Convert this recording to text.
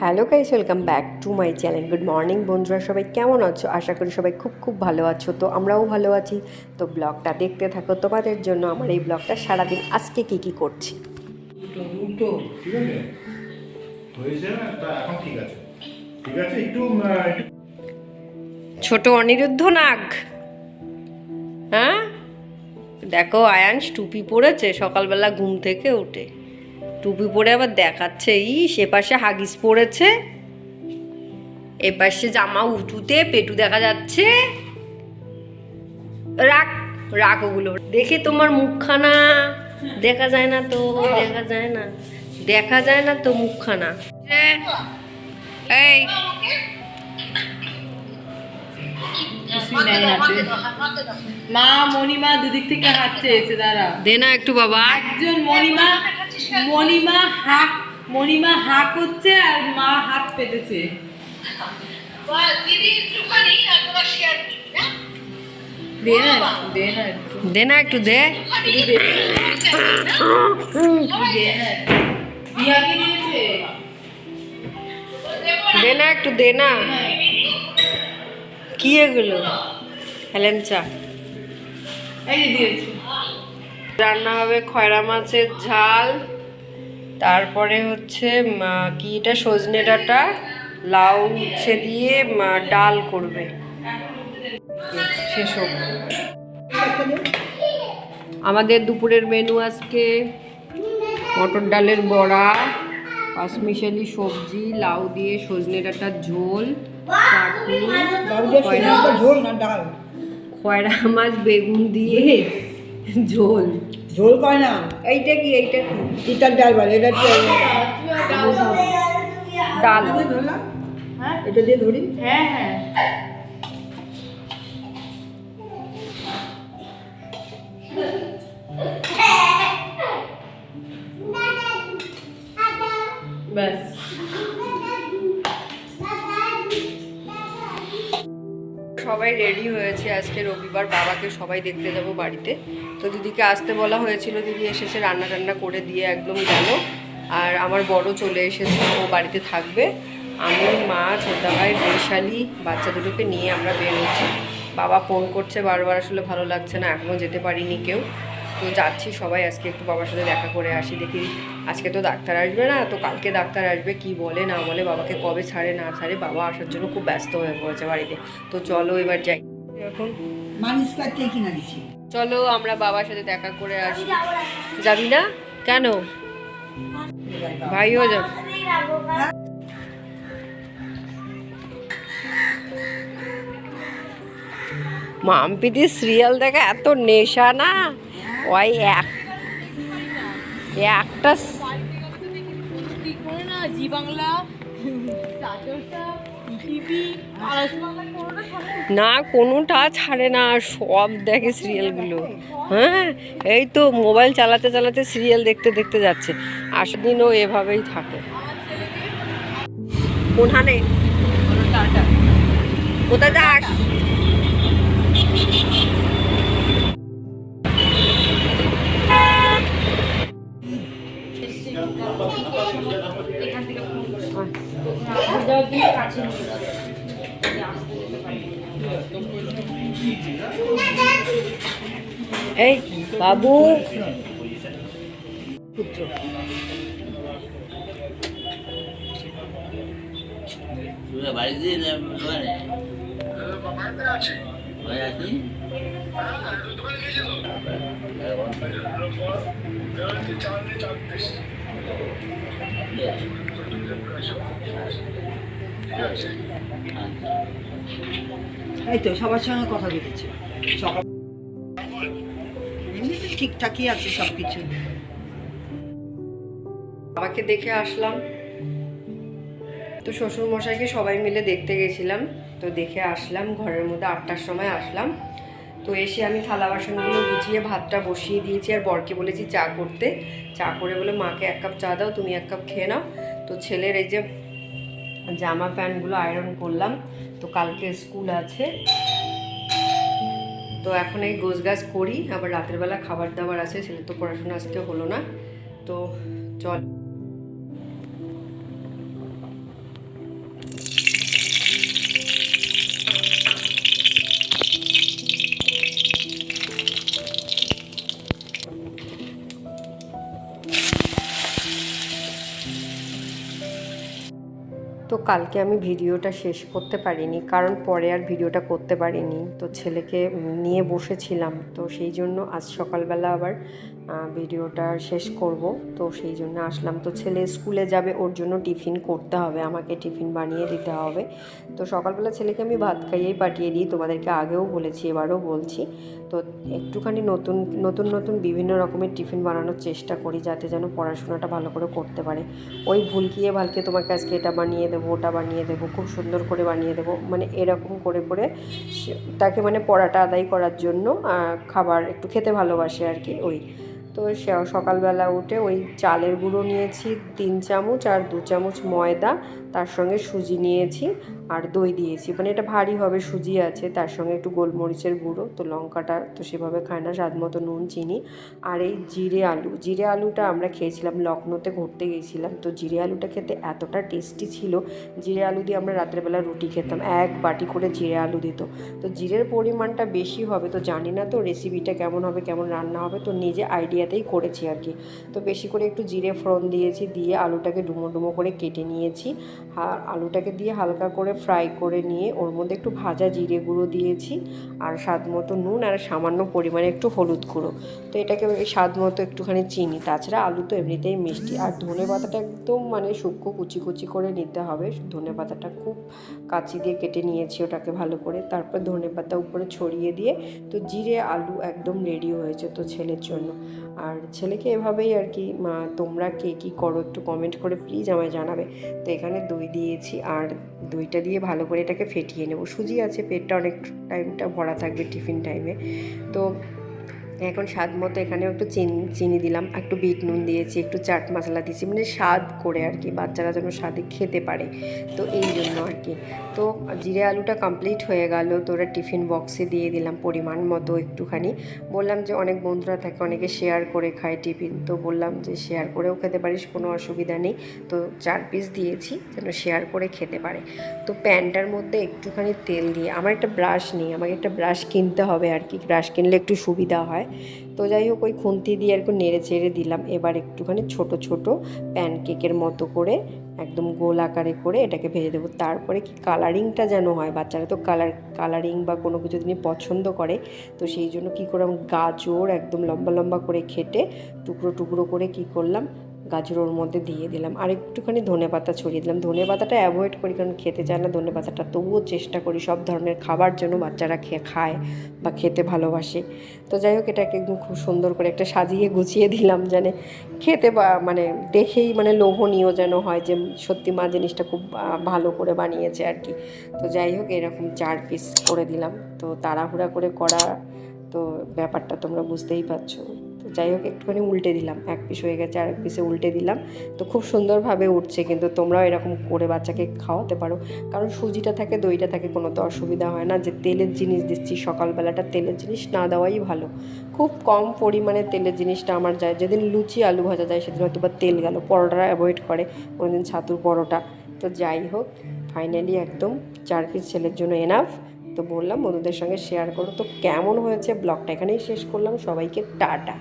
Hello guys welcome back to my channel good morning বন্ধুরা সবাই কেমন আছো? আশা করি সবাই খুব খুব ভালো আছো তো আমরাও ভালো আছি। তো ব্লগটা দেখতে থাকো তোমাদের জন্য আমার এই ব্লগটা সারাদিন আজকে কি কি করছি। ছোট অনিরুদ্ধ নাগ। হ্যাঁ? দেখো আয়াংশ টুপি পরেছে সকালবেলা ঘুম থেকে উঠে। টুপি পরে আবার দেখাচ্ছে ই সে পাশে হাগিস পরেছে। এ পাশে জামা উঁচুতে পেটু দেখা যাচ্ছে। রাখ রাখ ওগুলো। দেখে তোমার মুখখানা। দেখা যায় না তো দেখা যায় না। দেখা যায় না তো মুখখানা। এই। মা মণিমা দুদিক থেকে হাত চেয়েছে দাঁড়া। দে না একটু বাবা। একজন মণিমা মণিমা হাক মণিমা হাক করছে আর মা হাত পেতেছে। দে না দে একটু। দে না একটু দে। দে না। দে না একটু দে না। কি এগুলো? হেলেঞ্চা এই দিয়েছে। রান্না হবে খয়রা মাছের ঝাল তারপরে হচ্ছে কি এটা সজনে ডাঁটা লাউ উচ্ছে দিয়ে ডাল করবে। সেসব আমাদের দুপুরের মেনু আজকে মটর ডালের বড়া পাঁচমিশালি সবজি লাউ দিয়ে সজনে ডাঁটার ঝোল চাটনি খয়রা মাছ বেগুন দিয়ে। ঝোল ঝোল কয় না এইটা কি এইটা কি তিতার ডাল বলে এটা ডাল ধরলাম এটা দিয়ে ধরি হ্যাঁ হ্যাঁ ব্যাস সবাই রেডি হয়েছে আজকে রবিবার, বাবাকে সবাই দেখতে যাব বাড়িতে। তো দিদিকে আসতে বলা হয়েছিল, দিদি এসেছে রান্না টান্না করে দিয়ে একদম গেল। আর আমার বড় চলে এসেছে, ও বাড়িতে থাকবে। আমি, মা ছোটা ভাই বৈশালী, বাচ্চা দুটোকে নিয়ে আমরা বেরোচ্ছি। বাবা ফোন করছে, বারবার আসলে ভালো লাগছে না এখনও যেতে পারিনি কেউ। তো যাচ্ছি সবাই আজকে একটু বাবার সাথে দেখা করে আসি দেখি আজকে তো ডাক্তার আসবে না তো কালকে ডাক্তার আসবে কি বলে না বলে বাবাকে কবে ছাড়ে না ছাড়ে বাবা আসার জন্য খুব ব্যস্ত হয়ে পড়েছে বাড়িতে। তো চলো এবার যাই। এখন কিনা দিছি। চলো আমরা বাবার সাথে দেখা করে আসি। যাবি না? কেন? ভাইও যাব। মামপিদি সিরিয়াল দেখা এত নেশা না? ওই এক একটা না, কোনোটা ছাড়ে না, সব দেখে সিরিয়ালগুলো। হ্যাঁ এই তো মোবাইল চালাতে চালাতে সিরিয়াল দেখতে দেখতে যাচ্ছে। আসার দিনও এভাবেই থাকে। কোনখানে? কোথায় যাস? এই বাবু। পুত্র তোরা বাড়িতে না দোকানে। ভাই আছি এই তো, সবার সঙ্গে কথা বলেছে। ঠিকঠাকই আছে সব কিছু বাবাকে দেখে আসলাম। তো শ্বশুর মশাইকে সবাই মিলে দেখতে গেছিলাম। তো দেখে আসলাম, ঘরের মধ্যে আটটার সময় আসলাম। তো এসে আমি থালা বাসনগুলো গুছিয়ে ভাতটা বসিয়ে দিয়েছি আর বরকে বলেছি চা করতে। চা করে বলে, মাকে এক কাপ চা দাও, তুমি এক কাপ খেয়ে নাও। তো ছেলের এই যে জামা প্যান্টগুলো আয়রন করলাম। তো কালকে স্কুল আছে। তো এখন এই গোছ গাছ করি, আবার রাতের বেলা খাবার দাবার আছে সেটা তো পড়াশোনা আজকে হলো না। তো চল। তো কালকে আমি ভিডিওটা শেষ করতে পারিনি, কারণ পরে আর ভিডিওটা করতে পারিনি। তো ছেলেকে নিয়ে বসেছিলাম, তো সেই জন্য আজ সকালবেলা আবার ভিডিওটা শেষ করব। তো সেই জন্য আসলাম। তো ছেলে স্কুলে যাবে, ওর জন্য টিফিন করতে হবে, আমাকে টিফিন বানিয়ে দিতে হবে। তো সকালবেলা ছেলেকে আমি ভাত খাইয়েই পাঠিয়ে দিই, তোমাদেরকে আগেও বলেছি, এবারও বলছি। তো একটুখানি নতুন নতুন নতুন বিভিন্ন রকমের টিফিন বানানোর চেষ্টা করি, যাতে যেন পড়াশোনাটা ভালো করে করতে পারে। ওই ভুলকিয়ে ভালকে তোমাকে আজকে এটা বানিয়ে দেবো, ওটা বানিয়ে দেবো, খুব সুন্দর করে বানিয়ে দেবো। মানে এরকম করে করে তাকে মানে পড়াটা আদায় করার জন্য খাবার একটু খেতে ভালোবাসে আর কি, ওই। তো সকালবেলা উঠে ওই চালের গুঁড়ো নিয়েছি তিন চামচ আর দু চামচ ময়দা। তার সঙ্গে সুজি নিয়েছি আর দই দিয়েছি। মানে এটা ভারী হবে, সুজি আছে, তার সঙ্গে একটু গোলমরিচের গুঁড়ো। তো লঙ্কাটা তো সেভাবে খায় না, স্বাদ মতো নুন, চিনি। আর এই জিরে আলু, জিরে আলুটা আমরা খেয়েছিলাম লখনৌতে, ঘুরতে গিয়েছিলাম তো জিরে আলুটা খেতে এতটা টেস্টি ছিল, জিরে আলু দিয়ে আমরা রাত্রেবেলা রুটি খেতাম, এক বাটি করে জিরে আলু দিত। তো জিরের পরিমাণটা বেশি হবে, তো জানি না তো রেসিপিটা কেমন হবে, কেমন রান্না হবে, তো নিজে আইডিয়াতেই করেছি আর কি। তো বেশি করে একটু জিরে ফোড়ন দিয়েছি, দিয়ে আলুটাকে ডুমো ডুমো করে কেটে নিয়েছি। আর আলুটাকে দিয়ে হালকা করে ফ্রাই করে নিয়ে ওর মধ্যে একটু ভাজা জিরে গুঁড়ো দিয়েছি আর স্বাদ মতো নুন আর সামান্য পরিমাণে একটু হলুদ গুঁড়ো। তো এটাকে স্বাদ মতো একটুখানি চিনি। তাছাড়া আলু তো এমনিতেই মিষ্টি। আর ধনে পাতাটা একদম মানে সূক্ষ্ম কুচি কুচি করে নিতে হবে। ধনে পাতাটা খুব কাচি দিয়ে কেটে নিয়েছি ওটাকে ভালো করে। তারপর ধনে পাতা উপরে ছড়িয়ে দিয়ে তো জিরে, আলু একদম রেডি হয়েছে তো ছেলের জন্য। আর ছেলেকে এভাবেই আর কি, মা তোমরা কে কী করো একটু কমেন্ট করে প্লিজ আমায় জানাবে। তো এখানে দই দিয়েছি আর দইটা দিয়ে ভালো করে এটাকে ফেটিয়ে নেব। সুজি আছে, পেটটা অনেক টাইমটা ভরা থাকবে টিফিন টাইমে তো এখন স্বাদ মতো এখানেও একটু চিনি চিনি দিলাম, একটু বিট নুন দিয়েছি, একটু চাট মশলা দিয়েছি মানে স্বাদ করে আর কি, বাচ্চারা যেন স্বাদে খেতে পারে, তো এই জন্য আর কি। তো জিরে আলুটা কমপ্লিট হয়ে গেল, তো ওরা টিফিন বক্সে দিয়ে দিলাম পরিমাণ মতো একটুখানি। বললাম যে অনেক বন্ধুরা থাকে, অনেকে শেয়ার করে খায় টিফিন, তো বললাম যে শেয়ার করেও খেতে পারিস, কোনো অসুবিধা নেই, তো চার পিস দিয়েছি, যেন শেয়ার করে খেতে পারে। তো প্যানটার মধ্যে একটুখানি তেল দিয়ে, আমার একটা ব্রাশ নেই, আমাকে একটা ব্রাশ কিনতে হবে আর কি ব্রাশ কিনলে একটু সুবিধা হয়। তো যাই হোক, ওই খুন্তি দিয়ে আর নেড়ে চেড়ে দিলাম। এবার একটুখানি ছোট ছোট প্যানকেকের মতো করে একদম গোল আকারে করে এটাকে ভেজে দেবো। তারপরে কি কালারিংটা যেন হয়, বাচ্চারা তো কালার কালারিং বা কোনো কিছু তিনি পছন্দ করে। তো সেই জন্য কী করলাম, গাজর একদম লম্বা লম্বা করে খেটে টুকরো টুকরো করে কি করলাম গাজর ওর মধ্যে দিয়ে দিলাম। আর একটুখানি ধনে পাতা ছড়িয়ে দিলাম। ধনে পাতাটা অ্যাভয়েড করি কারণ খেতে চায় না, ধনে পাতাটা তবুও চেষ্টা করি সব ধরনের খাবার যেন বাচ্চারা খেয়ে খায় বা খেতে ভালোবাসে। তো যাই হোক, এটাকে একদম খুব সুন্দর করে একটা সাজিয়ে গুছিয়ে দিলাম যেন খেতে বা মানে দেখেই মানে লোভনীয় যেন হয় যে সত্যি মা জিনিসটা খুব ভালো করে বানিয়েছে আর কি। তো যাই হোক, এরকম চার পিস করে দিলাম। তো তাড়াহুড়া করে করা তো ব্যাপারটা তোমরা বুঝতেই পারছ। যাই হোক, একটুখানি উল্টে দিলাম। এক পিস হয়ে গেছে আর এক পিসে উল্টে দিলাম। তো খুব সুন্দরভাবে উঠছে, কিন্তু তোমরাও এরকম করে বাচ্চাকে খাওয়াতে পারো। কারণ সুজিটা থাকে, দইটা থাকে, কোনো তো অসুবিধা হয় না। যে তেলের জিনিস দিচ্ছি, সকালবেলাটা তেলের জিনিস না দেওয়াই ভালো। খুব কম পরিমাণে তেলের জিনিসটা আমার যায়। যেদিন লুচি, আলু ভাজা যায়, সেদিন হয়তো বা তেল গেল। পরোটা অ্যাভয়েড করে কোনোদিন ছাতুর পরোটা। তো যাই হোক ফাইনালি একদম চার পিস ছেলের জন্য এনাফ তো বললাম, বন্ধুদের সঙ্গে শেয়ার করো। তো কেমন হয়েছে ব্লগটা এখানেই শেষ করলাম। সবাইকে টাটা।